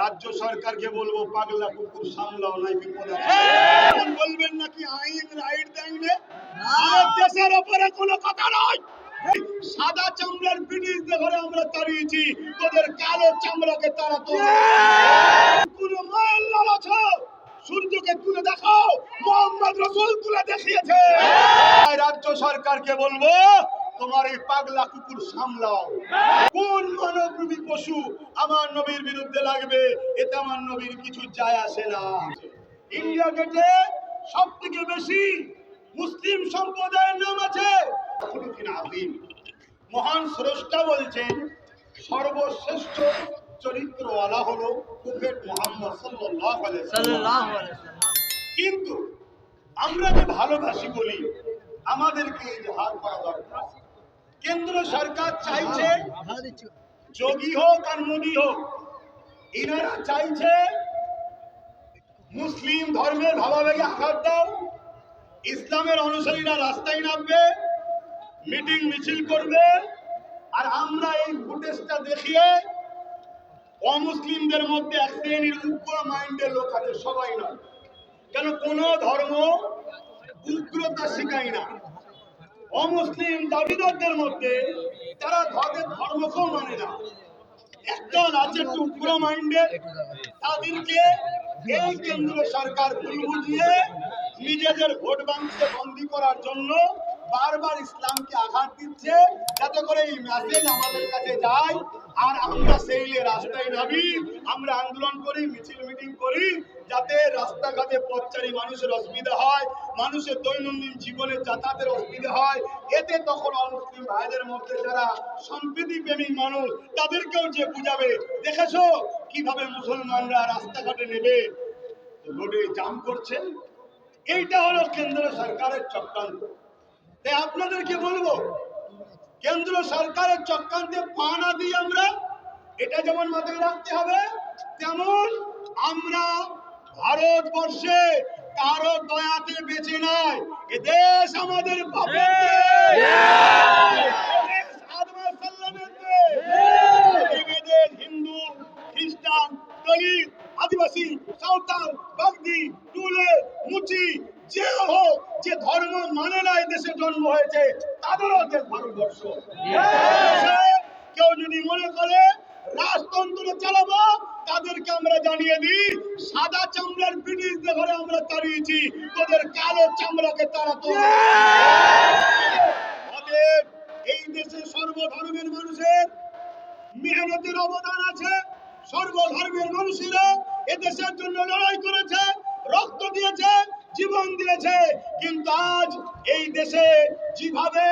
রাজ্য সরকারকে বলব পাগলা কুকুর সামলাও নাই বিপদ। এখন বলবেন নাকি আইন রাইট আর দেশের ওপরে কোনো কথা নয়। সাদা চামড়ার ব্রিটিশ ঘরে আমরা তাড়িয়েছি তোদের কালো চামড়াকে তারা তো কোন মায়ের লাল সূর্যকে তুলে দেখাও মোহাম্মদ রসুল তুলে দেখিয়েছে। তাই রাজ্য সরকারকে বলব তোমার এই পাগলা কুকুর সামলাও। কোন মানবরূপী পশু আমার নবীর বিরুদ্ধে লাগবে? এতে আমার নবীর কিছু যায় আসে না। ইন্ডিয়া গেটে সব থেকে বেশি মুসলিম সম্প্রদায়ের নাম আছে মহান স্রষ্টা বলছেন সর্বশ্রেষ্ঠ চরিত্রওয়ালা হলো প্রফেট মোহাম্মদ সাল্লাল্লাহু আলাইহি সাল্লাম কিন্তু আমরা যে ভালোবাসি বলি আমাদেরকে এই হার করা দরকার। কেন্দ্র সরকার চাইছে যোগী হোক আর মোদী হোক এনারা চাইছে মুসলিম ধর্মের ভাবাবেগে আঘাত দাও ইসলামের অনুসারীরা রাস্তায় নামবে মিটিং মিছিল করবে আর আমরা এই ফুটেজটা দেখিয়ে অমুসলিমদের মধ্যে এক শ্রেণির উগ্র মাইন্ডের লোক আছে সবাই নয়। কেন কোন ধর্ম উগ্রতা শেখায় না? অমুসলিম দাবিদারদের মধ্যে তারা তাদের ধর্মকেও মানে না একদল আছে উগ্র মাইন্ডের তাদেরকে এই কেন্দ্র সরকার বুঝিয়ে নিজেদের ভোট ব্যাংকে বন্দি করার জন্য বারবার ইসলামকে আঘাত দিচ্ছে, যাতে করে এই মেসেজ আমাদের কাছে যায় আর আমরা সেইলে রাস্তায় নামি, আমরা আন্দোলন করি, মিছিল মিটিং করি, যাতে রাস্তাঘাটে পথচারী মানুষের অসুবিধা হয়, মানুষের দৈনন্দিন জীবনে যাতায়াতের অসুবিধা হয়। এতে তখন অমুসলিম ভাইদের মধ্যে যারা সম্প্রীতি প্রেমিক মানুষ, তাদেরকেও যে বুঝাবে, দেখেছ কীভাবে মুসলমানরা রাস্তাঘাটে নেবে রোডে জাম করছে? এইটা হলো কেন্দ্র সরকারের চক্রান্ত। তাই আপনাদেরকে বলব কেন্দ্র সরকারের চক্রান্তে পা না দিই আমরা এটা যেমন মাথায় রাখতে হবে তেমন আমরা ভারতবর্ষে কারও দয়াতে বেঁচে নাই। এ দেশ আমাদের হিন্দু খ্রিস্টান দলিত আদিবাসী সাঁওতাল বাগদি টুলে মুচি যে হোক যে ধর্ম মানে না দেশে জন্ম হয়েছে তাদেরও ভারতবর্ষ। কেউ যদি মনে করে রাজতন্ত্র চালাবো তাদেরকে আমরা জানিয়ে দিই সাদা চামড়ার ঘরে আমরা তাড়িয়েছি তোদের কালো চামড়াকে তারা তো এই দেশে সর্বধর্মের মানুষের মেহনতের অবদান আছে সর্বধর্মের মানুষেরা এ দেশের জন্য লড়াই করেছে রক্ত দিয়েছে জীবন দিয়েছে কিন্তু আজ এই দেশে যেভাবে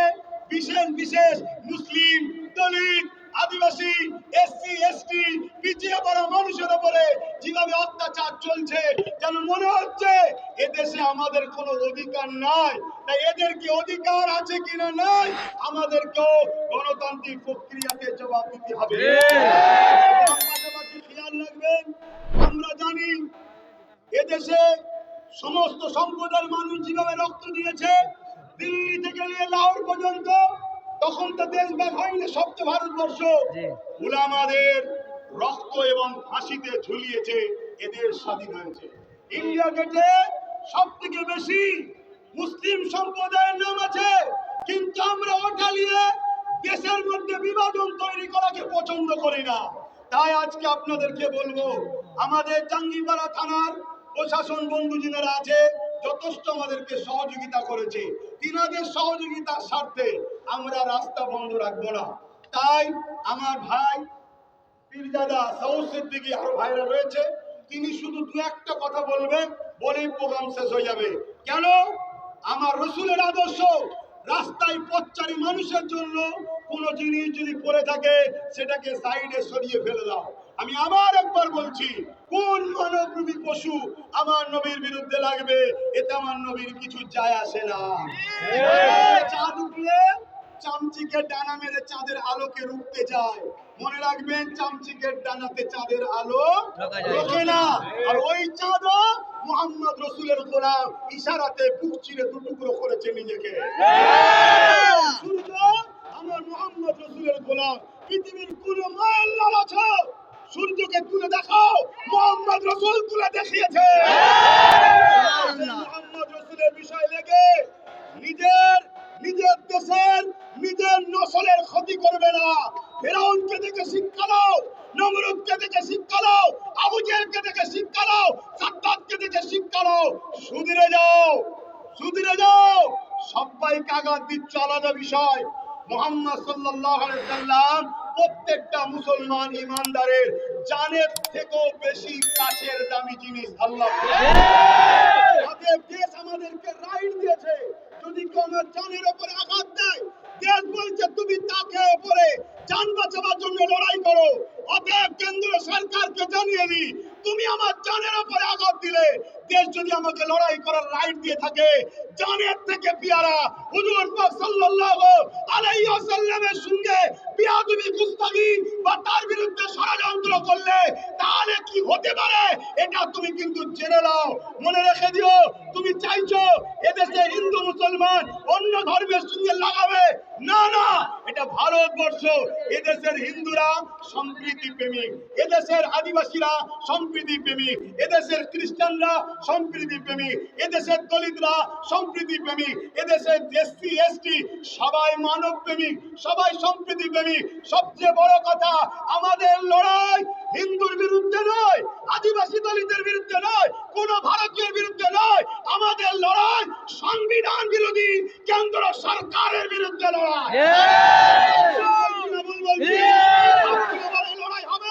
বিশেষ বিশেষ মুসলিম দলিত আদিবাসী এসসি এসটি পিছিয়ে পড়া মানুষের উপরে যেভাবে অত্যাচার চলছে যেন মনে হচ্ছে এদেশে আমাদের কোনো অধিকার নাই। তাই এদের কি অধিকার আছে কিনা নাই আমাদেরকেও গণতান্ত্রিক প্রক্রিয়াতে জবাব দিতে হবে। খেয়াল রাখবেন আমরা জানি এদেশে সমস্ত সম্প্রদায়ের মানুষ যেভাবে রক্ত দিয়েছে দিল্লি থেকে নিয়ে লাহোর পর্যন্ত তখন তো দেশভাগ হয়নি সপ্ত ভারতবর্ষ। উলামাদের রক্ত এবং ফাঁসিতে ঝুলিয়েছে এদের স্বাধীন হয়েছে। ইন্ডিয়া গেটে সব থেকে বেশি মুসলিম সম্প্রদায়ের নাম আছে কিন্তু আমরা ওটা নিয়ে দেশের মধ্যে বিভাজন তৈরি করাকে পছন্দ করি না। তাই আজকে আপনাদেরকে বলব আমাদের জাঙ্গিপাড়া থানার প্রশাসন বন্ধু যিনারা আছে, যথেষ্ট আমাদেরকে সহযোগিতা করেছে। তিনাদের সহযোগিতার স্বার্থে আমরা রাস্তা বন্ধ রাখব না। তাই আমার ভাই, পীরজাদা সৌদ সিদ্দিকী আরও ভাইরা রয়েছে, তিনি শুধু দু একটা কথা বলবেন, বলেই প্রোগ্রাম শেষ হয়ে যাবে। কেন? আমার রসুলের আদর্শ, রাস্তায় পথচারী মানুষের জন্য কোনো জিনিস যদি পড়ে থাকে, সেটাকে সাইডে সরিয়ে ফেলে দাও। আমি আবার একবার বলছি কোন মানবরূপী পশু আমার নবীর বিরুদ্ধে লাগবে? এতে আমার নবীর কিছু যায় আসে না। চাঁদ উঠলে চামচিকের ডানা মেরে চাঁদের আলোকে রুখতে যায়। মনে রাখবেন চামচিকের ডানাতে চাঁদের আলো। রোকে না। আর ওই চাঁদও মোহাম্মদ রসুলের গোলাম ইশারাতে বুক চিরে দুটুকরো করেছে নিজেকে। সূর্য আমার মোহাম্মদ রসুলের গোলাম। পৃথিবীর কোন মায়ের লাল আছে। সূর্যকে তুলে দেখাও মোহাম্মদ রসুল তুলে দেখিয়েছে। মোহাম্মদ রসুলের বিষয় লেগে নিজের নিজের দেশের নিজের নসলের ক্ষতি করবে না। ফেরাউনকে দেখে শিক্ষা দাও নমরুদকে দেখে শিক্ষা দাও আবু জেলকে দেখে শিক্ষা দাও সাদ্দাতকে দেখে শিক্ষা দাও। সুদিরে যাও সুদিরে যাও। সবাইকে আঘাত দিচ্ছ আলাদা বিষয়। মোহাম্মদ সাল্লাল্লাহু আলাইহি সাল্লাম প্রত্যেকটা মুসলমান ইমানদারের জানের থেকেও বেশি কাছের দামি জিনিস আল্লাহ অতএব দেশ আমাদেরকে রাইট দিয়েছে যদি কেউ আমার জানের উপরে আঘাত দেয় দেশ বলছে তুমি তাকে উপরে জান বাঁচাবার জন্য লড়াই করো অতএব কেন্দ্র সরকারকে জানিয়ে দি তুমি আমার জানের উপরে আঘাত দিলে দেশ যদি আমাকে লড়াই করার রাইট দিয়ে থাকে, জানের থেকে পিয়ারা, হুজুর সাল্লাল্লাহু আলাইহি ওয়াসাল্লামের সঙ্গে বিয়াদবি, গুস্তাগি বা তার বিরুদ্ধে ষড়যন্ত্র করলে তাহলে কি হতে পারে? এটা তুমি কিন্তু জেনে নাও। মনে রেখে দিও, তুমি চাইছো এদেশে হিন্দু, মুসলমান অন্য ধর্মের সঙ্গে লাগাবে না না, এটা ভারতবর্ষ, এদেশের হিন্দুরা সম্প্রীতি প্রেমিক, এদেশের আদিবাসীরা সম্প্রীতি প্রেমিক, এদেশের খ্রিস্টানরা সম্প্রীতি প্রেমিক, এদেশের দলিতরা সম্প্রীতি প্রেমিক, এদেশের এসসি, এসটি সবাই মানব প্রেমিক, সবাই সম্প্রীতি প্রেমিক। সবচেয়ে বড় কথা, আমাদের লড়াই হিন্দুর বিরুদ্ধে নয়, আদিবাসী দলিতের বিরুদ্ধে নয়, কোন ভারতীয়ের বিরুদ্ধে নয়, আমাদের লড়াই কেন্দ্র সরকারের বিরুদ্ধে লড়াই। হবে।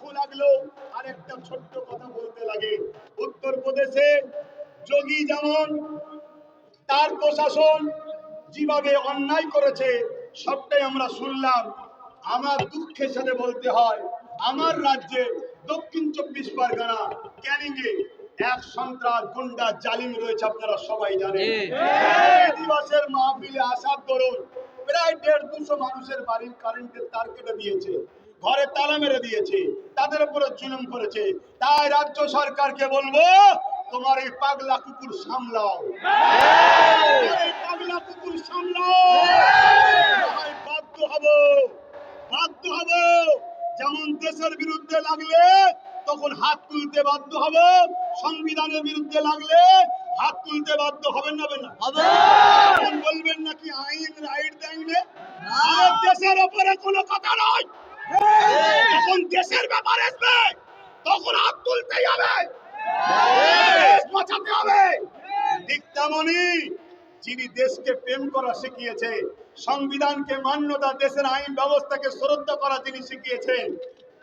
দুঃখ আরেকটা ছোট্ট কথা বলতে লাগে। উত্তরপ্রদেশে যোগী যেমন তার প্রশাসন যেভাবে অন্যায় করেছে সবটাই আমরা শুনলাম। আমার দুঃখের সাথে বলতে হয় আমার রাজ্যে দক্ষিণ চব্বিশ পরগনা ক্যানিংয়ে এক সন্ত্রাস গুন্ডা জালিম রয়েছে আপনারা সবাই জানেন। দিবসের মাহফিলে আসার দরুন প্রায় দেড় দুশো মানুষের বাড়ির কারেন্টের তার কেটে দিয়েছে। ঘরে তালা মেরে দিয়েছে তাদের উপরে জুলুম করেছে। তাই রাজ্য সরকারকে বলব তোমার এই পাগলা কুকুর সামলাও। পাগলা কুকুর সামলাও। বাধ্য হব বাধ্য হব। যেমন দেশের বিরুদ্ধে লাগলে তখন হাত তুলতে বাধ্য হব সংবিধানের বিরুদ্ধে লাগলে হাত তুলতে বাধ্য হবেন না না। তখন বলবেন নাকি আইন রাইট দেয়নি আর দেশের ওপরে কোনো কথা নয়। তখন দেশের ব্যাপার আসবে তখন হাত তুলতেই হবে দেশ বাঁচাতে হবে ঠিক তেমনই যিনি দেশকে প্রেম করা শিখিয়েছে সংবিধানকে মান্যতা দেশের আইন ব্যবস্থাকে শ্রদ্ধা করা যিনি শিখিয়েছেন।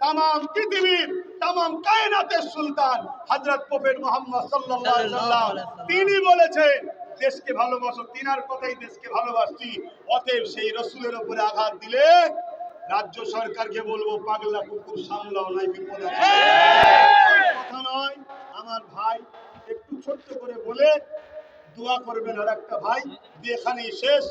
তাম পৃথিবীর তাম কায়নাতের সুলতান হযরত প্রফেট মোহাম্মদ সাল্লাম তিনি বলেছেন দেশকে ভালোবাসো তিনার কথাই দেশকে ভালোবাসছি। অতএব সেই রসুলের উপরে আঘাত দিলে রাজ্য সরকারকে বলব পাগলা কুকুর সামলাও নাই বিপদ কথা নয় আমার ভাই একটু ছোট্ট করে বলে দোয়া করবেন আর একটা ভাই এখানেই শেষ।